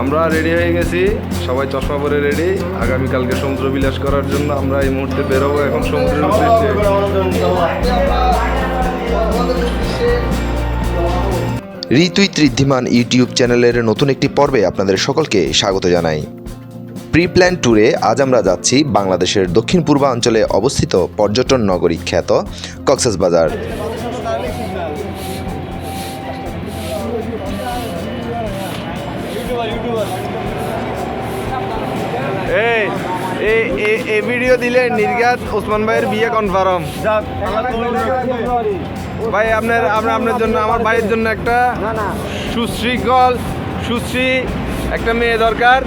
আমরা রেডি হয়ে গেছি। সবাই চশমা পরে রেডি আগামীকালকে সমুদ্র বিলাস করার জন্য আমরা এই মুহূর্তে বেরোবো। এখন সমুদ্রের উদ্দেশ্যে। ঋতুই ঋদ্ধিমান ইউটিউব চ্যানেলের নতুন একটি পর্বে আপনাদের সকলকে স্বাগত জানাই। প্রি প্ল্যান ট্যুরে আজ আমরা যাচ্ছি বাংলাদেশের দক্ষিণ পূর্বাঞ্চলে অবস্থিত পর্যটন নগরী খ্যাত কক্সবাজার। এই ভিডিও দিলে নির্গাত ওসমান ভাইয়ের বিয়ে কনফার্ম ভাই আপনার আমরা আপনার জন্য আমার ভাইয়ের জন্য একটা সুশৃঙ্খল সুশ্রী একটা মেয়ে দরকার।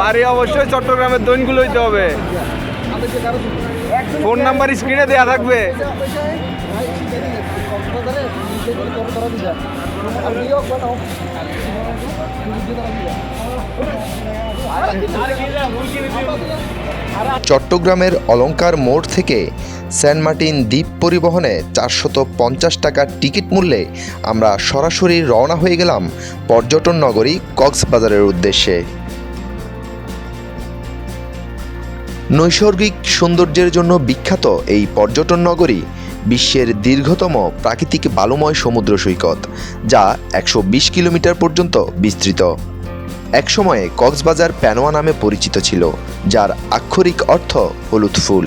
বাড়ি অবশ্যই চট্টগ্রামের দৈনগুলো হইতে হবে। ফোন নাম্বার স্ক্রিনে দেওয়া থাকবে। চট্টগ্রামের অলঙ্কার মোড় থেকে সেন্ট মার্টিন দ্বীপ পরিবহনে চারশত পঞ্চাশ টাকার টিকিট মূল্যে আমরা সরাসরি রওনা হয়ে গেলাম পর্যটন নগরী কক্সবাজারের উদ্দেশ্যে। নৈসর্গিক সৌন্দর্যের জন্য বিখ্যাত এই পর্যটন নগরী বিশ্বের দীর্ঘতম প্রাকৃতিক বালুময় সমুদ্র সৈকত, যা একশো বিশ কিলোমিটার পর্যন্ত বিস্তৃত। একসময়ে কক্সবাজার প্যানোয়া নামে পরিচিত ছিল, যার আক্ষরিক অর্থ হলুদ ফুল।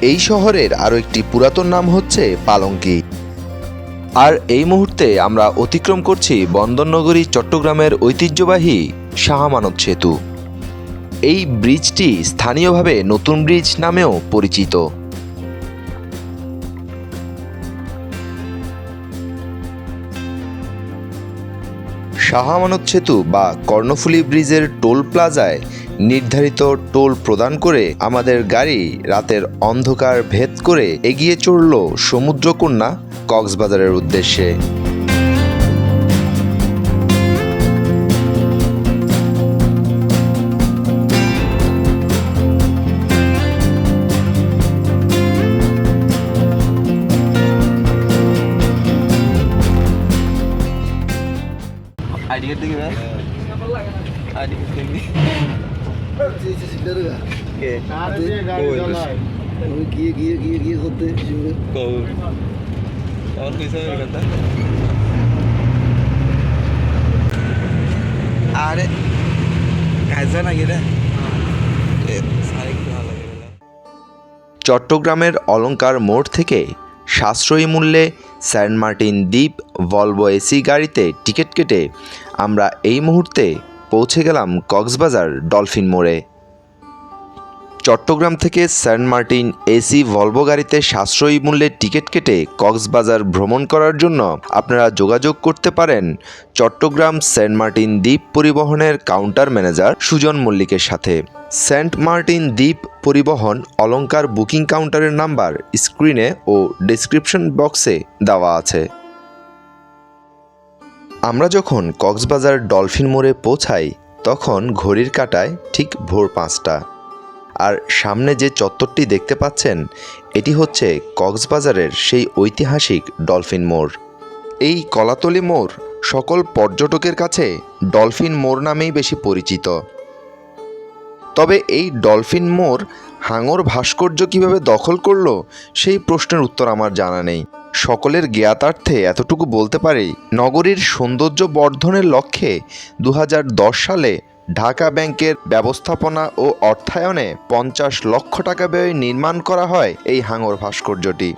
এই শহরের আরও একটি পুরাতন নাম হচ্ছে পালঙ্কি। আর এই মুহূর্তে আমরা অতিক্রম করছি বন্দরনগরী, চট্টগ্রামের ঐতিহ্যবাহী শাহমানত সেতু। এই ব্রিজটি স্থানীয়ভাবে নতুন ব্রিজ নামেও পরিচিত। শাহমানত সেতু বা কর্ণফুলী ব্রিজের টোল প্লাজায় নির্ধারিত টোল প্রদান করে আমাদের গাড়ি রাতের অন্ধকার ভেদ করে এগিয়ে চড়ল সমুদ্রকন্যা কক্সবাজারের উদ্দেশ্যে। গিয়ে গিয়ে গিয়ে গিয়ে করতে শুরু কৌ আমার কইছে কথা। আরে কাজা না। গেলে চট্টগ্রামের অলংকার মোড় থেকে সাশ্রয়ী মূল্যে সেন্ট মার্টিন দ্বীপ ভলভো এসি গাড়িতে টিকিট কেটে আমরা এই মুহূর্তে পৌঁছে গেলাম কক্সবাজার ডলফিন মোড়ে। চট্টগ্রাম থেকে সেন্ট মার্টিন এসি ভলভো গাড়িতে সাশ্রয়ী মূল্যে টিকিট কেটে কক্সবাজার ভ্রমণ করার জন্য আপনারা যোগাযোগ করতে পারেন চট্টগ্রাম সেন্ট মার্টিন দ্বীপ পরিবহনের কাউন্টার ম্যানেজার সুজন মল্লিকের সাথে। সেন্ট মার্টিন দ্বীপ পরিবহন অলঙ্কার বুকিং কাউন্টারের নাম্বার স্ক্রিনে ও ডেসক্রিপশন বক্সে দেওয়া আছে। আমরা যখন কক্সবাজার ডলফিন মোড়ে পৌঁছাই, তখন ঘড়ির কাটায় ঠিক ভোর পাঁচটা। আর সামনে যে চত্বরটি দেখতে পাচ্ছেন, এটি হচ্ছে কক্সবাজারের সেই ঐতিহাসিক ডলফিন মোড়। এই কলাতলি মোড় সকল পর্যটকের কাছে ডলফিন মোড় নামেই বেশি পরিচিত। তবে এই ডলফিন মোড় হাঙর ভাস্কর্য কীভাবে দখল করল, সেই প্রশ্নের উত্তর আমার জানা নেই। সকলের জ্ঞাতার্থে এতটুকু বলতে পারি, নগরীর সৌন্দর্য বর্ধনের লক্ষ্যে দু হাজার দশ সালে ঢাকা ব্যাংকের ব্যবস্থাপনা ও অর্থায়নে পঞ্চাশ লক্ষ টাকা ব্যয়ে নির্মাণ করা হয় এই হাঙর ভাস্কর্যটি।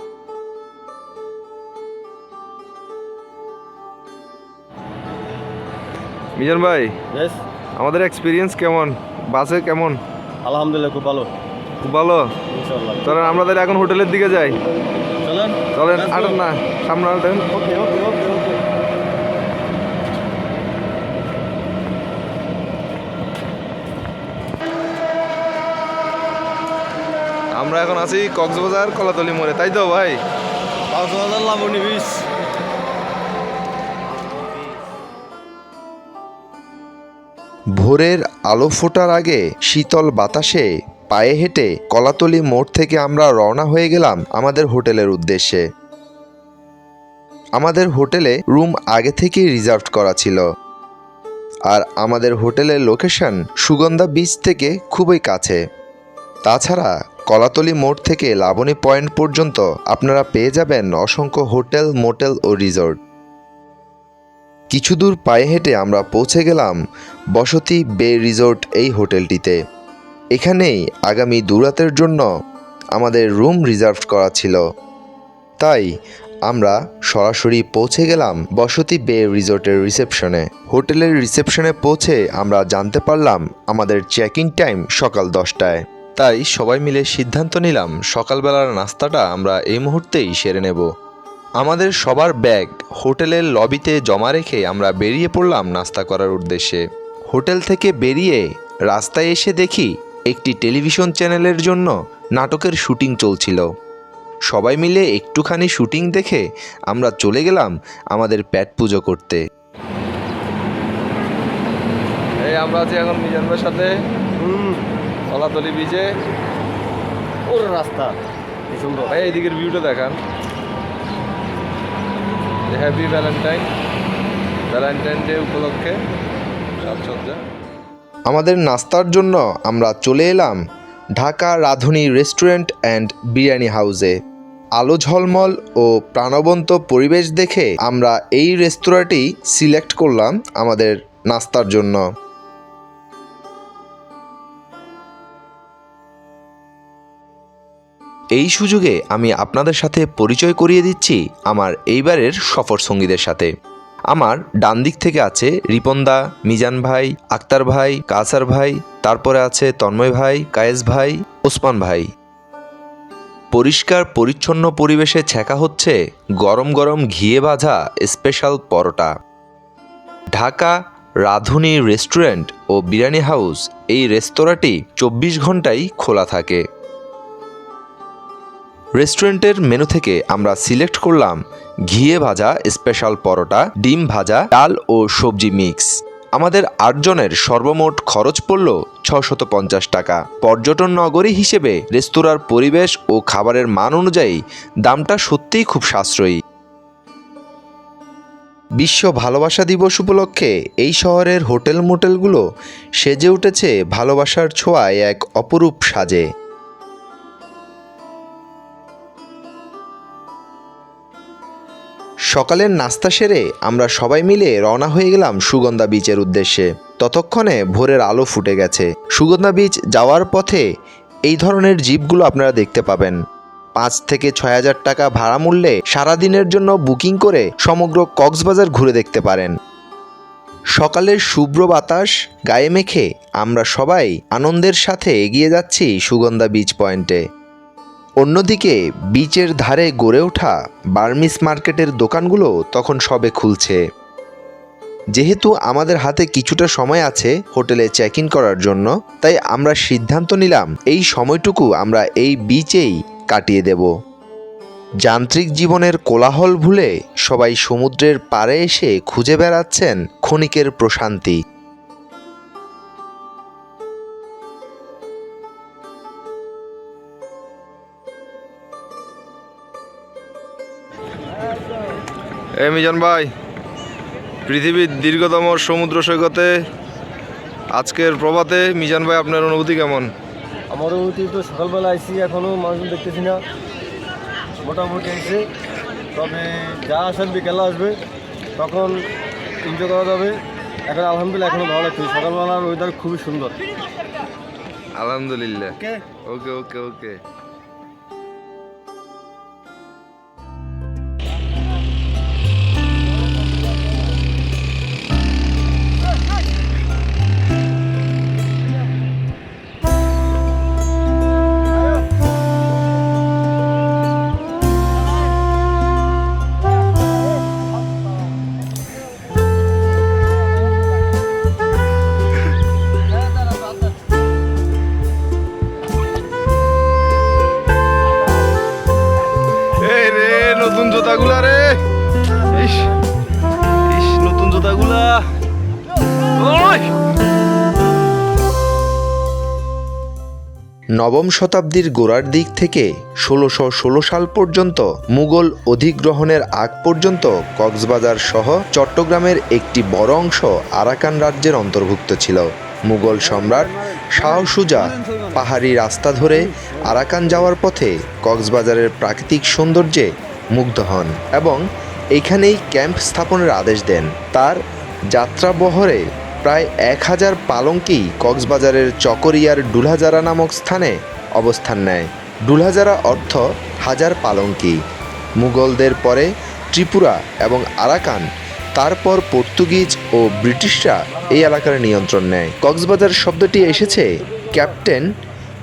মিজান ভাই আমাদের এক্সপিরিয়েন্স কেমন? বাসে কেমন? আলহামদুলিল্লাহ খুব ভালো। খুব ভালো? চলেন আমরা তাহলে এখন হোটেলের দিকে যাই। চলেন। চলেন আটেন না সামনে আটেন ওকে ওকে ওকে ওকে আমরা এখন আছি কক্সবাজার কলাতলি মোড়ে তাই তো ভাই? কক্সবাজার লাবণী বিচ ভোরের আলো ফোটার আগে শীতল বাতাসে পায়ে হেঁটে কলাতলি মোড় থেকে আমরা রওনা হয়ে গেলাম আমাদের হোটেলের উদ্দেশ্যে। আমাদের হোটেলে রুম আগে থেকেই রিজার্ভ করা ছিল। আর আমাদের হোটেলের লোকেশন সুগন্ধা বিচ থেকে খুবই কাছে। তাছাড়া কলাতলি মোড় থেকে লাবণী পয়েন্ট পর্যন্ত আপনারা পেয়ে যাবেন অসংখ্য হোটেল, মোটেল ও রিসর্ট। কিছু দূর পায়ে হেঁটে আমরা পৌঁছে গেলাম বসতি বে রিসোর্ট এই হোটেলটিতে। এখানেই আগামী দুরাতের জন্য আমাদের রুম রিজার্ভ করা ছিল। তাই আমরা সরাসরি পৌঁছে গেলাম বসতি বে রিসোর্টের রিসেপশনে। হোটেলের রিসেপশনে পৌঁছে আমরা জানতে পারলাম আমাদের চেক ইন টাইম সকাল দশটায়। তাই সবাই মিলে সিদ্ধান্ত নিলাম সকালবেলার নাস্তাটা আমরা এই মুহূর্তেই সেরে নেব। আমাদের সবার ব্যাগ হোটেলের লবিতে জমা রেখে আমরা বেরিয়ে পড়লাম নাস্তা করার উদ্দেশ্যে। হোটেল থেকে বেরিয়ে রাস্তায় এসে দেখি একটি টেলিভিশন চ্যানেলের জন্য নাটকের শুটিং চলছিল। সবাই মিলে একটুখানি শুটিং দেখে আমরা চলে গেলাম আমাদের প্যাট পুজো করতে। আমরা আছি এখন মিজান ভাইয়ের সাথে। হুম। কলাতলি বিচে ওর রাস্তা, কি সুন্দর। ভাই এইদিকের ভিউটা দেখান। হ্যাপি ভ্যালেন্টাইন ভ্যালেন্টাইন ডে উপলক্ষে সাজসজ্জা। আমাদের নাস্তার জন্য আমরা চলে এলাম ঢাকা রাঁধুনি রেস্টুরেন্ট অ্যান্ড বিরিয়ানি হাউসে আলো ঝলমল ও প্রাণবন্ত পরিবেশ দেখে আমরা এই রেস্তোরাঁটি সিলেক্ট করলাম আমাদের নাস্তার জন্য। এই সুযোগে আমি আপনাদের সাথে পরিচয় করিয়ে দিচ্ছি আমার এইবারের সফর সঙ্গীদের সাথে। আমার ডান দিক থেকে আছে রিপনদা, মিজান ভাই, আক্তার ভাই, কাসার ভাই, তারপরে আছে তন্ময় ভাই, কায়েস ভাই, ওসমান ভাই। পরিষ্কার, পরিচ্ছন্ন পরিবেশে ছেঁকা হচ্ছে গরম গরম ঘিয়ে ভাজা স্পেশাল পরোটা। ঢাকা রাঁধুনি রেস্টুরেন্ট ও বিরিয়ানি হাউস এই রেস্তোরাঁটি চব্বিশ ঘন্টাই খোলা থাকে। রেস্টুরেন্টের মেনু থেকে আমরা সিলেক্ট করলাম ঘিয়ে ভাজা, স্পেশাল পরোটা, ডিম ভাজা, ডাল ও সবজি মিক্স। আমাদের আটজনের সর্বমোট খরচ পড়ল ছশত পঞ্চাশ টাকা। পর্যটন নগরী হিসেবে রেস্তোরাঁর পরিবেশ ও খাবারের মান অনুযায়ী দামটা সত্যিই খুব সাশ্রয়ী। বিশ্ব ভালোবাসা দিবস উপলক্ষে এই শহরের হোটেল মোটেলগুলো সেজে উঠেছে ভালোবাসার ছোঁয়ায় এক অপরূপ সাজে। সকালের নাস্তা সেরে আমরা সবাই মিলে রওনা হয়ে গেলাম সুগন্ধা বিচের উদ্দেশ্যে। ততক্ষণে ভোরের আলো ফুটে গেছে। সুগন্ধা বিচ যাওয়ার পথে এই ধরনের জিপগুলো আপনারা দেখতে পাবেন। পাঁচ থেকে ছয় হাজার টাকা ভাড়া মূল্যে সারাদিনের জন্য বুকিং করে সমগ্র কক্সবাজার ঘুরে দেখতে পারেন। সকালের শুভ্র বাতাস গায়ে মেখে আমরা সবাই আনন্দের সাথে এগিয়ে যাচ্ছি সুগন্ধা বিচ পয়েন্টে অন্যদিকে, বিচের ধারে গড়ে ওঠা বার্মিস মার্কেটের দোকানগুলো তখন সবে খুলছে। যেহেতু আমাদের হাতে কিছুটা সময় আছে হোটেলে চেক ইন করার জন্য, তাই আমরা সিদ্ধান্ত নিলাম এই সময়টুকু আমরা এই বিচেই কাটিয়ে দেব। যান্ত্রিক জীবনের কোলাহল ভুলে সবাই সমুদ্রের পাড়ে এসে খুঁজে বেড়াচ্ছেন ক্ষণিকের প্রশান্তি। এ মিজান ভাই পৃথিবীর দীর্ঘতম সমুদ্র সৈকতে আজকের প্রভাতে মিজান ভাই আপনার অনুভূতি কেমন? আমার অনুভূতি তো সকালবেলা আইসি এখনও মানুষ দেখতেছি না। মোটামুটি আইসে তবে যা আসেন বিকেলে আসবে তখন এনজয় করা যাবে। এখন আলহামদুলিল্লাহ এখনও ভালো লাগছে সকালবেলার ওয়েদার খুবই সুন্দর। আলহামদুলিল্লাহ। ওকে ওকে ওকে। নবম শতাব্দীর গোড়ার দিক থেকে ষোলোশো ষোলো সাল পর্যন্ত মুঘল অধিগ্রহণের আগ পর্যন্ত কক্সবাজার সহ চট্টগ্রামের একটি বড় অংশ আরাকান রাজ্যের অন্তর্ভুক্ত ছিল। মুঘল সম্রাট শাহ সুজা পাহাড়ি রাস্তা ধরে আরাকান যাওয়ার পথে কক্সবাজারের প্রাকৃতিক সৌন্দর্যে মুগ্ধ হন এবং এখানেই ক্যাম্প স্থাপনের আদেশ দেন। তার যাত্রাবহরে প্রায় এক হাজার পালঙ্কি কক্সবাজারের চকরিয়ার ডুলহাজারা নামক স্থানে অবস্থান নেয়। ডুলহাজারা অর্থ হাজার পালঙ্কি মুঘলদের পরে ত্রিপুরা এবং আরাকান, তারপর পর্তুগিজ ও ব্রিটিশরা এই এলাকার নিয়ন্ত্রণ নেয়। কক্সবাজার শব্দটি এসেছে ক্যাপ্টেন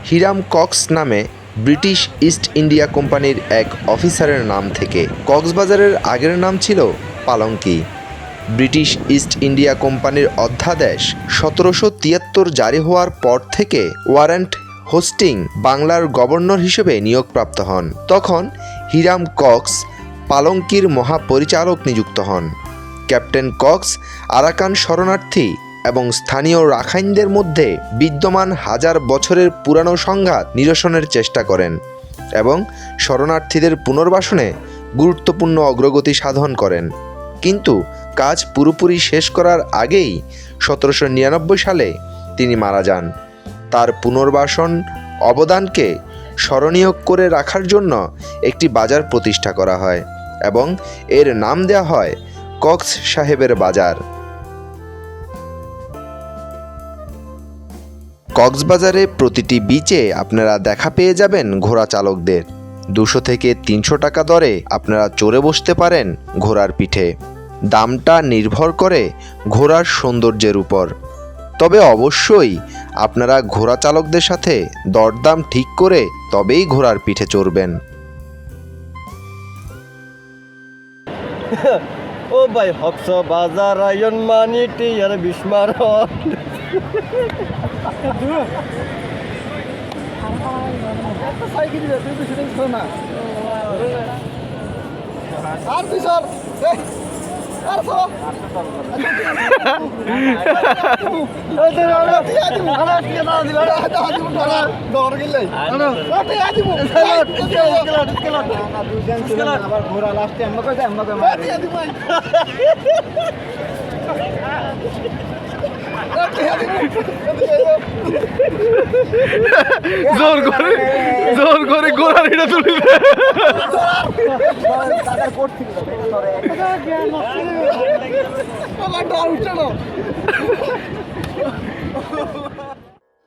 হিরাম কক্স নামে ব্রিটিশ ইস্ট ইন্ডিয়া কোম্পানির এক অফিসারের নাম থেকে। কক্সবাজারের আগের নাম ছিল পালঙ্কি। ব্রিটিশ ইস্ট ইন্ডিয়া কোম্পানির অধ্যাদেশ সতেরোশো তিয়াত্তর জারি হওয়ার পর থেকে ওয়ারেন্ট হোস্টিং বাংলার গভর্নর হিসেবে নিয়োগপ্রাপ্ত হন। তখন হিরাম কক্স পালঙ্কির মহাপরিচালক নিযুক্ত হন। ক্যাপ্টেন কক্স আরাকান শরণার্থী এবং স্থানীয় রাখাইনদের মধ্যে বিদ্যমান হাজার বছরের পুরানো সংঘাত নিরসনের চেষ্টা করেন এবং শরণার্থীদের পুনর্বাসনে গুরুত্বপূর্ণ অগ্রগতি সাধন করেন। কিন্তু কাজ পুরোপুরি শেষ করার আগেই সতেরোশো নিরানব্বই সালে তিনি মারা যান। তার পুনর্বাসন অবদানকে স্মরণীয় করে রাখার জন্য একটি বাজার প্রতিষ্ঠা করা হয় এবং এর নাম দেওয়া হয় কক্স সাহেবের বাজার। কক্সবাজারে প্রতিটি বিচে আপনারা দেখা পেয়ে যাবেন ঘোড়া চালকদের। দুশো থেকে তিনশো টাকা দরে আপনারা চড়ে বসতে পারেন ঘোড়ার পিঠে। দামটা নির্ভর করে ঘোড়ার সৌন্দর্যের উপর। তবে অবশ্যই আপনারা ঘোড়া চালকদের সাথে দরদাম ঠিক করে তবেই ঘোড়ার পিঠে চড়বেন। ও ভাই হকস বাজার আয়ন মানিটি আর বিস্মার আর পিছর এই, আর সব আবার ঘোরা লাস্টে জোর করে। জোর করে গোড়ার এটা তুলবে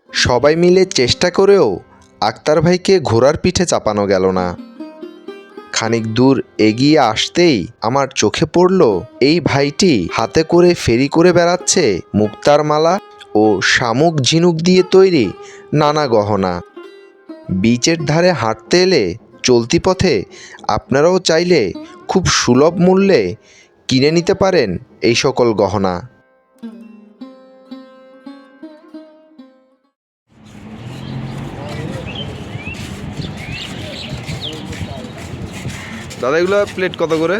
সবাই মিলে চেষ্টা করেও আক্তার ভাইকে ঘোড়ার পিঠে চাপানো গেল না। খানিক দূর এগিয়ে আসতেই আমার চোখে পড়ল এই ভাইটি হাতে করে ফেরি করে বেড়াচ্ছে মুক্তার মালা ও শামুক ঝিনুক দিয়ে তৈরি নানা গহনা। বিচের ধারে হাঁটতে এলে চলতি পথে আপনারাও চাইলে খুব সুলভ মূল্যে কিনে নিতে পারেন এই সকল গহনা। দাদা এগুলো প্লেট কত করে?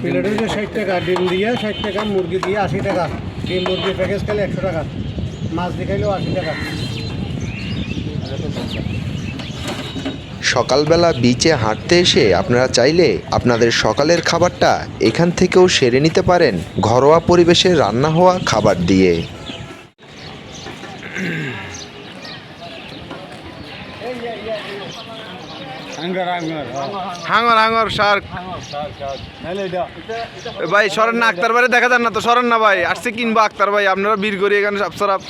প্লেট হচ্ছে ষাট টাকা ডিম দিয়ে ষাট টাকা মুরগি দিয়ে আশি টাকা ডিম মুরগি প্যাকেজ খাইলে একশো টাকা মাছ দিয়ে খাইলেও আশি টাকা। সকালবেলা বিচে হাঁটতে এসে আপনারা চাইলে আপনাদের সকালের খাবারটা এখান থেকেও সেরে নিতে পারেন ঘরোয়া পরিবেশে রান্না হওয়া খাবার দিয়ে। হাঙর হাঙর শার্ক। ভাই সরেন না আক্তার ভাই দেখা যান না তো সরেন না ভাই। আসছে কিনবো আক্তার ভাই আপনারা বীর করি এখানে সাপসারাপ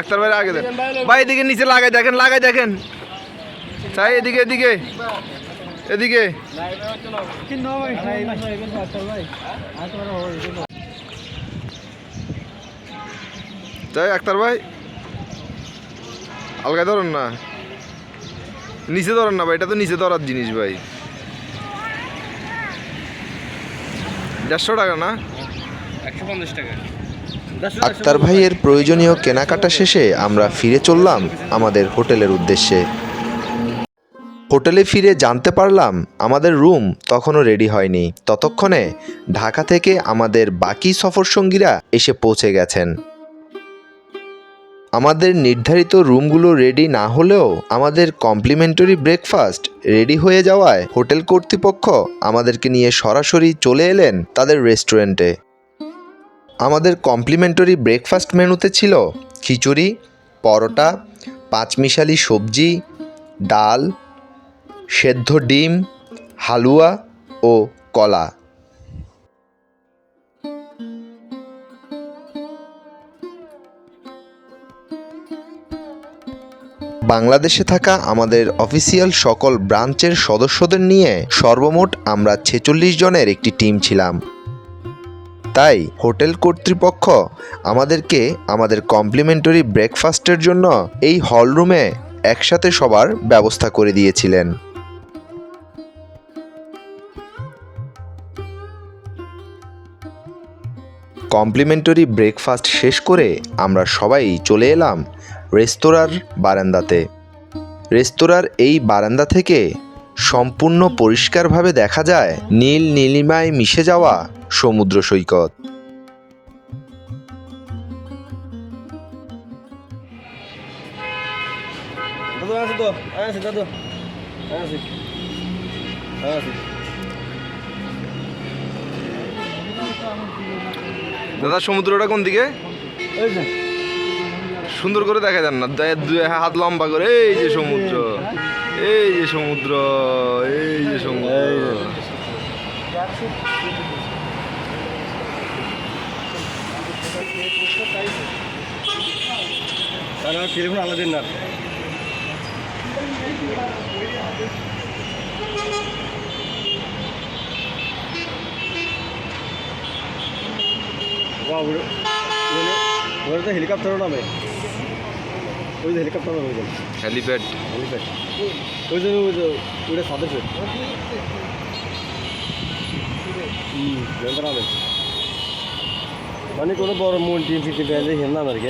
আক্তার ভাই আগে দেন। ভাই এদিকে নিচে লাগাই দেখেন লাগাই দেখেন। চাই এদিকে এদিকে। এদিকে। চাই আক্তার ভাই, আলগায় ধরুন না। নিচে ধরেন না ভাই, এটা তো নিচে ধরার জিনিস ভাই। দেড়শো টাকা না? আক্তার ভাইয়ের প্রয়োজনীয় কেনাকাটা শেষে আমরা ফিরে চললাম আমাদের হোটেলের উদ্দেশ্যে। হোটেলে ফিরে জানতে পারলাম আমাদের রুম তখনও রেডি হয়নি। ততক্ষণে ঢাকা থেকে আমাদের বাকি সফরসঙ্গীরা এসে পৌঁছে গেছেন। আমাদের নির্ধারিত রুমগুলো রেডি না হলেও আমাদের কমপ্লিমেন্টারি ব্রেকফাস্ট রেডি হয়ে যাওয়ায় হোটেল কর্তৃপক্ষ আমাদেরকে নিয়ে সরাসরি চলে এলেন তাদের রেস্টুরেন্টে। আমাদের কমপ্লিমেন্টারি ব্রেকফাস্ট মেনুতে ছিল খিচুড়ি, পরোটা, পাঁচমিশালি সবজি, ডাল সেদ্ধ ডিম, হালুয়া ও কলা। বাংলাদেশে থাকা আমাদের অফিসিয়াল সকল ব্রাঞ্চের সদস্যদের নিয়ে সর্বমোট আমরা ছেচল্লিশ জনের একটি টিম ছিলাম। তাই হোটেল কর্তৃপক্ষ আমাদেরকে আমাদের কমপ্লিমেন্টারি ব্রেকফাস্টের জন্য এই হলরুমে একসাথে সবার ব্যবস্থা করে দিয়েছিলেন। কমপ্লিমেন্টারি ব্রেকফাস্ট শেষ করে আমরা সবাই চলে এলাম রেস্তোরাঁর বারান্দাতে। রেস্তোরাঁর এই বারান্দা থেকে সম্পূর্ণ পরিষ্কারভাবে দেখা যায় নীল নীলিমায় মিশে যাওয়া সমুদ্র সৈকত। দাদু দাদু সমুদ্রটা কোন দিকে? সুন্দর করে দেখা যান না। হাত লম্বা করে। এই যে সমুদ্র। এই যে সমুদ্র। এই যে সমুদ্র। টেলিফোন আলাদা না। ওটা হেলিকপ্টারও নামে। ওই যে হেলিকপ্টার নামে ওইজন হেলিপ্যাড। হেলিপ্যাড। ওই জন্য ওই যে ওইটা সাদে ফেট হুম নামে। মানে কোনো বড় মন টিম ফিফটি ফ্যান্সে হেন নামের কি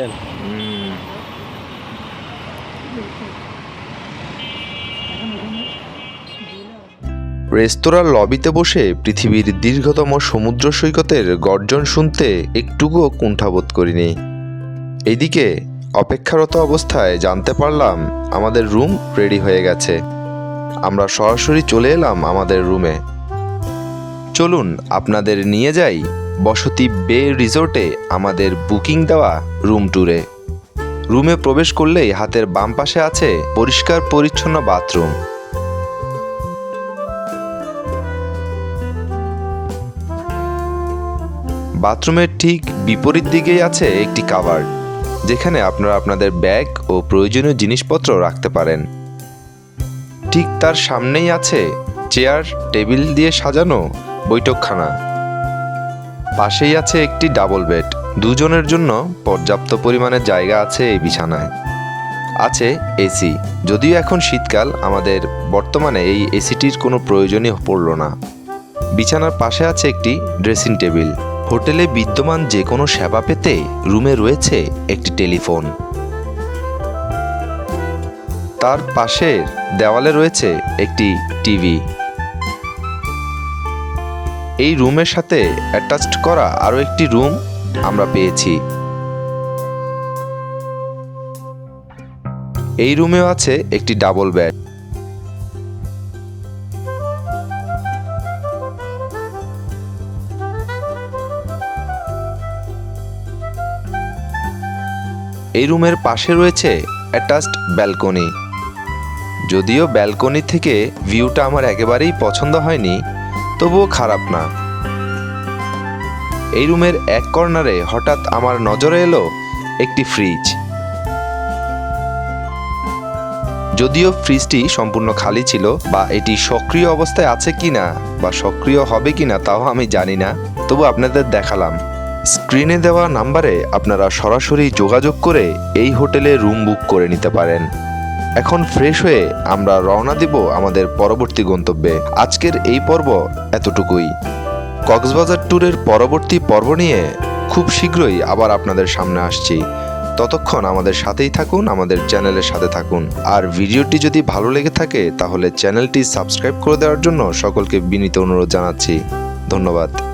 রেস্তোরাঁর লবিতে বসে পৃথিবীর দীর্ঘতম সমুদ্র সৈকতের গর্জন শুনতে একটুকুও কুণ্ঠাবোধ করিনি। এদিকে অপেক্ষারত অবস্থায় জানতে পারলাম আমাদের রুম রেডি হয়ে গেছে। আমরা সরাসরি চলে এলাম আমাদের রুমে। চলুন, আপনাদের নিয়ে যাই বসতি বে রিসোর্টে আমাদের বুকিং দেওয়া রুম ট্যুরে। রুমে প্রবেশ করলেই হাতের বাম পাশে আছে পরিষ্কার পরিচ্ছন্ন বাথরুম। বাথরুমের ঠিক বিপরীত দিকেই আছে একটি কাভার্ড, যেখানে আপনারা আপনাদের ব্যাগ ও প্রয়োজনীয় জিনিসপত্র রাখতে পারেন। ঠিক তার সামনেই আছে চেয়ার, টেবিল দিয়ে সাজানো বৈঠকখানা। পাশেই আছে একটি ডাবল বেড, দুজনের জন্য পর্যাপ্ত পরিমাণে জায়গা আছে এই বিছানায়। আছে এসি, যদিও এখন শীতকাল, আমাদের বর্তমানে এই এসিটির কোনো প্রয়োজনই পড়ল না। বিছানার পাশে আছে একটি ড্রেসিং টেবিল। হোটেলে বিদ্যমান যে কোনো সেবা পেতে রুমে রয়েছে একটি টেলিফোন। তার পাশের দেওয়ালে রয়েছে একটি টিভি। এই রুমের সাথে অ্যাটাচড করা আরও একটি রুম আমরা পেয়েছি। এই রুমেও আছে একটি ডাবল বেড। এই রুমের পাশে রয়েছে অ্যাটাচড ব্যালকনি যদিও ব্যালকনি থেকে ভিউটা আমার একেবারেই পছন্দ হয়নি, তবুও খারাপ না। এই রুমের এক কর্নারে হঠাৎ আমার নজরে এলো একটি ফ্রিজ যদিও ফ্রিজটি সম্পূর্ণ খালি ছিল বা এটি সক্রিয় অবস্থায় আছে কিনা বা সক্রিয় হবে কিনা তাও আমি জানি না, তবু আপনাদের দেখালাম। স্ক্রিনে দেওয়া নাম্বারে আপনারা সরাসরি যোগাযোগ করে এই হোটেলে রুম বুক করে নিতে পারেন। এখন ফ্রেশ হয়ে আমরা রওনা দিব আমাদের পরবর্তী গন্তব্যে। আজকের এই পর্ব এতটুকুই। কক্সবাজার ট্যুরের পরবর্তী পর্ব নিয়ে খুব শীঘ্রই আবার আপনাদের সামনে আসছি। ততক্ষণ আমাদের সাথেই থাকুন, আমাদের চ্যানেলের সাথে থাকুন। আর ভিডিওটি যদি ভালো লেগে থাকে, তাহলে চ্যানেলটি সাবস্ক্রাইব করে দেওয়ার জন্য সকলকে বিনীত অনুরোধ জানাচ্ছি। ধন্যবাদ।